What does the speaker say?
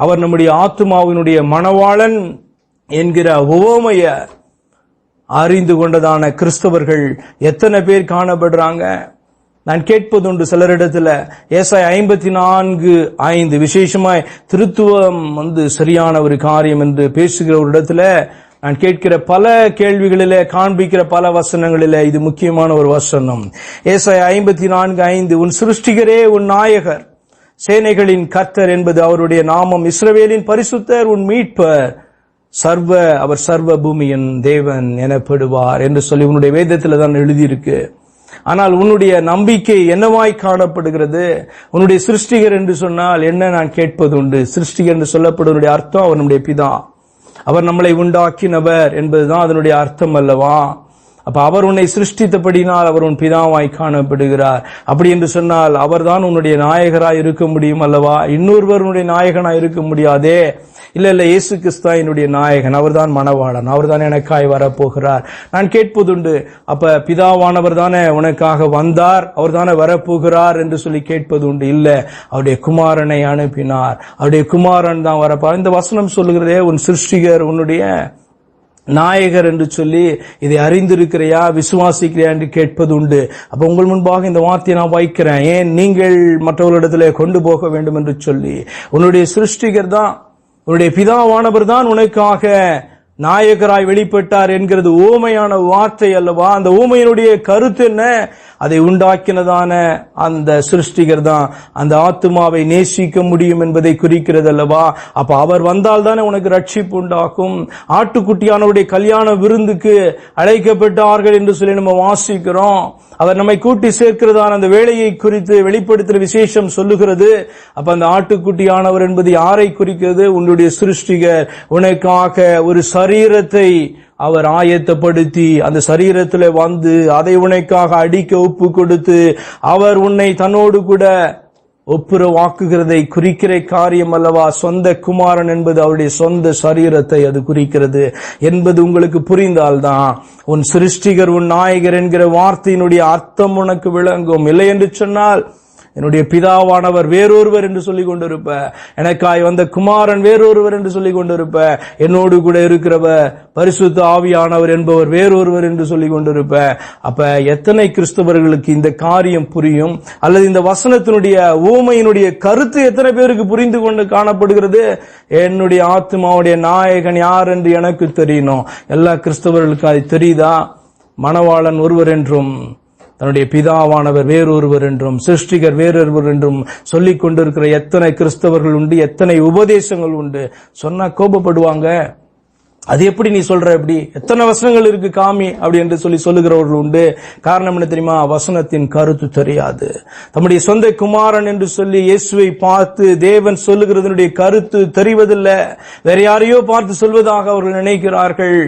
அவர் நம்முடைய ஆத்மாவினுடைய மணவாளன் என்கிற உவமைய அறிந்து கொண்டதான கிறிஸ்தவர்கள் எத்தனை பேர் காணப்படுறாங்க? நான் கேட்பதுண்டு சிலரிடத்துல ஏசாய் ஐம்பத்தி நான்கு ஐந்து விசேஷமாய் திருத்துவம் வந்து சரியான ஒரு காரியம் என்று பேசுகிற ஒரு இடத்துல நான் கேட்கிற பல கேள்விகளில காண்பிக்கிற பல வசனங்களில இது முக்கியமான ஒரு வசனம். ஏசாய் ஐம்பத்தி நான்கு ஐந்து உன் சிருஷ்டிகரே உன் நாயகர் சேனைகளின் கர்த்தர் என்பது அவருடைய நாமம். இஸ்ரவேலின் பரிசுத்தர் உன் மீட்பர். சர்வ அவர் சர்வ பூமியின் தேவன் எனப்படுவார் என்று சொல்லி உன்னுடைய வேதத்தில் தான் எழுதியிருக்கு. ஆனால் உன்னுடைய நம்பிக்கை என்னவாய் காணப்படுகிறது? உன்னுடைய சிருஷ்டிகர் என்று சொன்னால் என்ன நான் கேட்பது உண்டு? சிருஷ்டிகர் என்று சொல்லப்படுவனுடைய அர்த்தம் அவர் நம்முடைய பிதா. அவர் நம்மளை உண்டாக்கினவர் என்பதுதான் அதனுடைய அர்த்தம் அல்லவா? அப்ப அவர் உன்னை சிருஷ்டித்தபடினால் அவர் உன் பிதாவாய் காணப்படுகிறார். அப்படி என்று சொன்னால் அவர்தான் உன்னுடைய நாயகராய் இருக்க முடியும் அல்லவா? இன்னொருவர் உன்னுடைய நாயகனாய் இருக்க முடியாதே. இல்ல இல்ல இயேசு கிறிஸ்தா என்னுடைய நாயகன். அவர்தான் மணவாளன். அவர்தான் எனக்காய் வரப்போகிறார். நான் கேட்பதுண்டு அப்ப பிதாவானவர் தானே உனக்காக வந்தார். அவர் தானே வரப்போகிறார் என்று சொல்லி கேட்பது உண்டு இல்ல அவருடைய குமாரனை அனுப்பினார். அவருடைய குமாரன் தான் வரப்போ இந்த வசனம் சொல்லுகிறதே உன் சிருஷ்டிகர் உன்னுடைய நாயகர் என்று சொல்லி இதை அறிந்திருக்கிறையா விசுவாசிக்கிறையா என்று கேட்பது உண்டு அப்போ உங்கள் முன்பாக இந்த வார்த்தையை நான் வைக்கிறேன். ஏன் நீங்கள் மற்றவர்களிடத்தில் கொண்டு போக வேண்டும் என்று சொல்லி. உன்னுடைய சிருஷ்டிகர் தான் உன்னுடைய பிதாவானவர் தான் உனக்காக நாயகராய் வெளிப்பட்டார் என்கிறது ஊமையான வார்த்தை அல்லவா? அந்த ஊமையினுடைய கருத்து என்ன? அதை உண்டாக்கினதான அந்த சிருஷ்டிகர் தான். அந்த ஆத்துமாவை நேசிக்க முடியும் என்பதை குறிக்கிறது அல்லவா? அப்ப அவர் வந்தால் தானே உனக்கு ரட்சிப்பு உண்டாக்கும் ஆட்டுக்குட்டியானவருடைய கல்யாண விருந்துக்கு அழைக்கப்பட்டார்கள் என்று சொல்லி நம்ம வாசிக்கிறோம். அவர் நம்மை கூட்டி சேர்க்கிறதான அந்த வேலையை குறித்து வெளிப்படுத்துகிற விசேஷம் சொல்லுகிறது. அப்ப அந்த ஆட்டுக்குட்டியானவர் என்பது யாரை குறிக்கிறது? உன்னுடைய சிருஷ்டிகர். உனக்காக ஒரு சரீரத்தை அவர் ஆயத்தப்படுத்தி அந்த சரீரத்தில் வந்து அதை உனக்காக அடிக்க ஒப்பு கொடுத்து அவர் உன்னை தன்னோடு கூட ஒப்புரவாக்குகிறதை குறிக்கிற காரியம் அல்லவா? சொந்த குமாரன் என்பது அவருடைய சொந்த சரீரத்தை அது குறிக்கிறது என்பது உங்களுக்கு புரிந்தால்தான். உன் சிருஷ்டிகர் உன் நாயகர் என்கிற வார்த்தையினுடைய அர்த்தம் உனக்கு விளங்கும். இல்லை என்று சொன்னால் என்னுடைய பிதாவானவர் வேறொருவர் என்று சொல்லிக் கொண்டிருப்ப. எனக்காய் வந்த குமாரன் வேறொருவர் என்று சொல்லிக் கொண்டிருப்ப. என்னோடு கூட இருக்கிறவர் பரிசுத்த ஆவியானவர் என்பவர் வேறொருவர் என்று சொல்லிக் கொண்டிருப்ப. அப்ப எத்தனை கிறிஸ்தவர்களுக்கு இந்த காரியம் புரியும்? அல்லது இந்த வசனத்தினுடைய ஊமையினுடைய கருத்து எத்தனை பேருக்கு புரிந்து கொண்டு காணப்படுகிறது? என்னுடைய ஆத்மாவுடைய நாயகன் யார் என்று எனக்கு தெரியணும். எல்லா கிறிஸ்தவர்களுக்கும் அது தெரியுதா? மணவாளன் ஒருவர் என்றும் தன்னுடைய பிதாவானவர் வேறொருவர் என்றும் சிருஷ்டிகர் வேறொருவர் என்றும் சொல்லிக் கொண்டிருக்கிற எத்தனை கிறிஸ்தவர்கள் உண்டு எத்தனை உபதேசங்கள் உண்டு. சொன்னா கோபப்படுவாங்க. அது எப்படி நீ சொல்ற எப்படி எத்தனை வசனங்கள் இருக்கு காமி அப்படி என்று சொல்லி சொல்லுகிறவர்கள் உண்டு. காரணம் என்ன தெரியுமா? வசனத்தின் கருத்து தெரியாது. தம்முடைய சொந்த குமாரன் என்று சொல்லி இயேசுவை பார்த்து தேவன் சொல்லுகிறதனுடைய கருத்து தெரிவதில்லை. வேற யாரையோ பார்த்து சொல்வதாக அவர்கள் நினைக்கிறார்கள்.